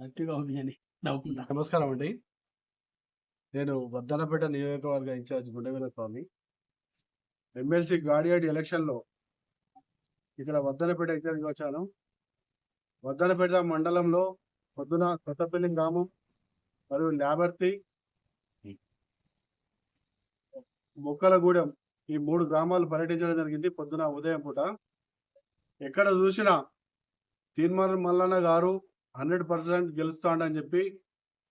ఉంది అని నమస్కారం అండి నేను వద్దనపేట నియోజకవర్గ ఇన్ఛార్జ్ గుండెవీర స్వామి. ఎమ్మెల్సీ గాడియాడి ఎలక్షన్లో ఇక్కడ వద్దనపేట ఇన్ఛార్జ్గా వచ్చాను. వద్దనపేట మండలంలో పొద్దున కొత్తపల్లి గ్రామం మరియు ల్యాబర్తి మొక్కలగూడెం ఈ మూడు గ్రామాలు పర్యటించడం జరిగింది పొద్దున ఉదయం పూట. ఎక్కడ చూసినా తీర్మానం మల్లన్న గారు హండ్రెడ్ పర్సెంట్ గెలుస్తాడని చెప్పి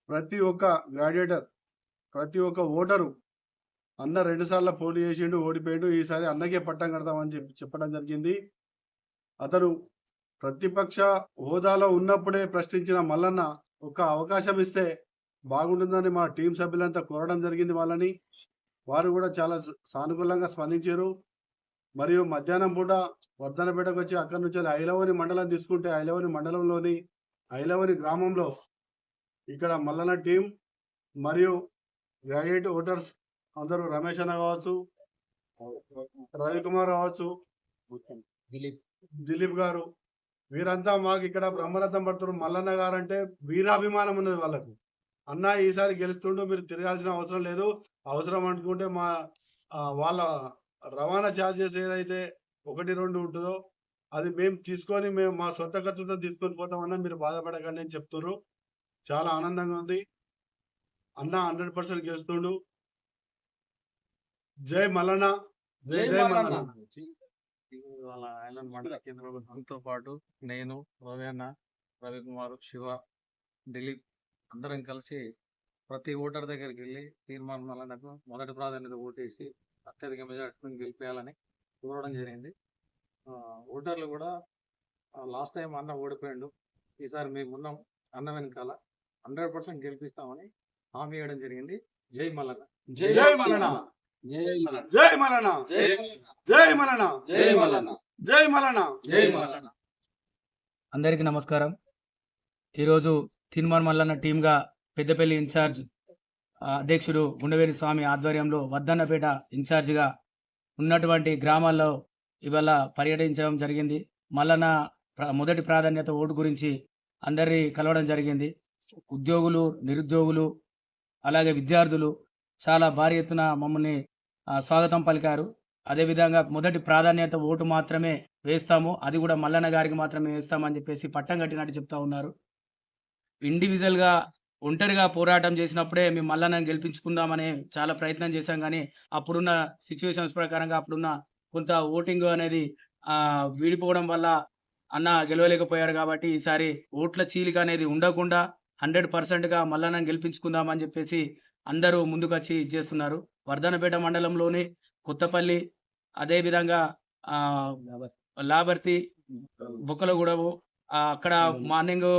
ప్రతి ఒక్క గ్రాడ్యుయేటర్ ప్రతి ఒక్క ఓటరు అన్న రెండు సార్లు పోటీ చేసిండు ఓడిపోయాడు ఈసారి అన్నకే పట్టం కడతామని చెప్పి చెప్పడం జరిగింది. అతను ప్రతిపక్ష హోదాలో ఉన్నప్పుడే ప్రశ్నించిన మల్లన్న ఒక అవకాశం ఇస్తే బాగుంటుందని మా టీం సభ్యులంతా కోరడం జరిగింది వాళ్ళని. వారు కూడా చాలా సానుకూలంగా స్పందించారు. మరియు మధ్యాహ్నం పూట వర్ధనపేటకు వచ్చి అక్కడి నుంచి ఐలవని మండలం తీసుకుంటే ఐలవని మండలంలోని ఐలవని గ్రామంలో ఇక్కడ మల్లన్న టీం మరియు గ్రాడ్యుయేట్ ఓటర్స్ అందరూ రమేష్ అన్న కావచ్చు రవికుమార్ కావచ్చు దిలీప్ దిలీప్ గారు. వీరంతా మాకు ఇక్కడ బ్రహ్మరథం పడుతున్నారు. మల్లన్న గారు అంటే వీరాభిమానం ఉన్నది వాళ్ళకు. అన్న ఈసారి గెలుస్తుంటూ మీరు తిరగాల్సిన అవసరం లేదు. అవసరం అనుకుంటే మా వాళ్ళ రవాణా ఛార్జెస్ ఏదైతే ఒకటి రెండు ఉంటుందో అది మేము తీసుకొని మేము మా సొంత ఖర్చుతో తీసుకొని పోతామన్నా మీరు బాధపడకండి అని చెప్తున్నారు చాలా ఆనందంగా ఉంది. అన్న హండ్రెడ్ పర్సెంట్ గెలుస్తుండు. జై మల్లన్న. జై జై మల్లన్న. మల్లన్న. వాళ్ళ ఐలాండ్ మండల కేంద్రంలో మనతో పాటు నేను రవి అన్న రవికుమార్ శివ దిలీప్ అందరం కలిసి ప్రతి ఓటర్ దగ్గరికి వెళ్ళి తీర్మానం మల్లన్నకు మొదటి ప్రాధాన్యత ఓటేసి అత్యధిక మెజార్టీని గెలిపేయాలని కోరడం జరిగింది. ఓటర్లు కూడా లాస్ట్ టైం అన్న ఓడిపోయిండు. ఈసారి మేము ఉన్నాం అన్న వెనకాల. హండ్రెడ్ పర్సెంట్ గెలిపిస్తామని హామీ ఇవ్వడం జరిగింది. జై మల్లన్న. జై మల్లన్న. జై మల్లన్న. జై మల్లన్న. జై మల్లన్న. జై మల్లన్న. జై మల్లన్న. జై మల్లన్న. అందరికీ నమస్కారం. ఈరోజు తిన్మార్ మల్లన్న టీంగా పెద్దపల్లి ఇన్ఛార్జ్ అధ్యక్షుడు గుండవేరి స్వామి ఆధ్వర్యంలో వద్దన్నపేట ఇన్ఛార్జిగా ఉన్నటువంటి గ్రామాల్లో ఇవాళ పర్యటించడం జరిగింది. మల్లన్న ప్ర- మొదటి ప్రాధాన్యత ఓటు గురించి అందరి కలవడం జరిగింది. ఉద్యోగులు నిరుద్యోగులు అలాగే విద్యార్థులు చాలా భారీ ఎత్తున మమ్మల్ని స్వాగతం పలికారు. అదేవిధంగా మొదటి ప్రాధాన్యత ఓటు మాత్రమే వేస్తాము. అది కూడా మల్లన్న గారికి మాత్రమే వేస్తామని చెప్పేసి పట్టం కట్టినట్టు చెప్తా ఉన్నారు. ఇండివిజువల్గా ఒంటరిగా పోరాటం చేసినప్పుడే మేము మల్లన్న గెలిపించుకుందామని చాలా ప్రయత్నం చేశాం. కానీ అప్పుడున్న సిచ్యువేషన్స్ ప్రకారంగా అప్పుడున్న కొంత ఓటింగ్ అనేది ఆ వీడిపోవడం వల్ల అన్న గెలవలేకపోయారు కాబట్టి ఈసారి ఓట్ల చీలిక అనేది ఉండకుండా హండ్రెడ్ పర్సెంట్గా మల్లన్న గెలిపించుకుందామని చెప్పేసి అందరూ ముందుకొచ్చి చేస్తున్నారు. వర్ధనపేట మండలంలోని కొత్తపల్లి అదేవిధంగా ఆ లాబర్తి బొక్కలగూడెము అక్కడ మార్నింగ్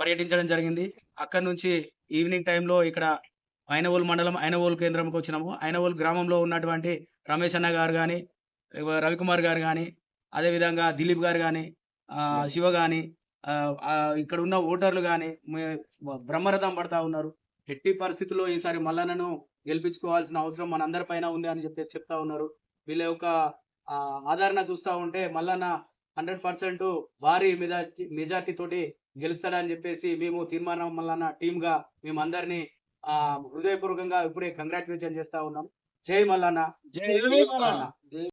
పర్యటించడం జరిగింది. అక్కడ నుంచి ఈవినింగ్ టైంలో ఇక్కడ ఐనవోల్ మండలం ఐనవోల్ కేంద్రంకి వచ్చినాము. ఐనవోల్ గ్రామంలో ఉన్నటువంటి రమేష్ అన్న గారు కానీ రవికుమార్ గారు కానీ అదేవిధంగా దిలీప్ గారు కానీ శివ కానీ ఇక్కడ ఉన్న ఓటర్లు కానీ బ్రహ్మరథం పడతా ఉన్నారు. ఎట్టి పరిస్థితుల్లో ఈసారి మల్లన్నను గెలిపించుకోవాల్సిన అవసరం మనందరి పైన ఉంది అని చెప్పేసి చెప్తా ఉన్నారు. వీళ్ళ యొక్క ఆదరణ చూస్తా ఉంటే మల్లన్న హండ్రెడ్ పర్సెంట్ భారీ మెజార్టీ మెజార్టీ తోటి గెలుస్తాడని చెప్పేసి మేము తీర్మానం మల్లన్న టీమ్గా మేమందరినీ మేము ఆ హృదయపూర్వకంగా ఇప్పుడే కంగ్రాచులేషన్ చేస్తా ఉన్నాం. జై మల్లన్న. జై మల్లన్న.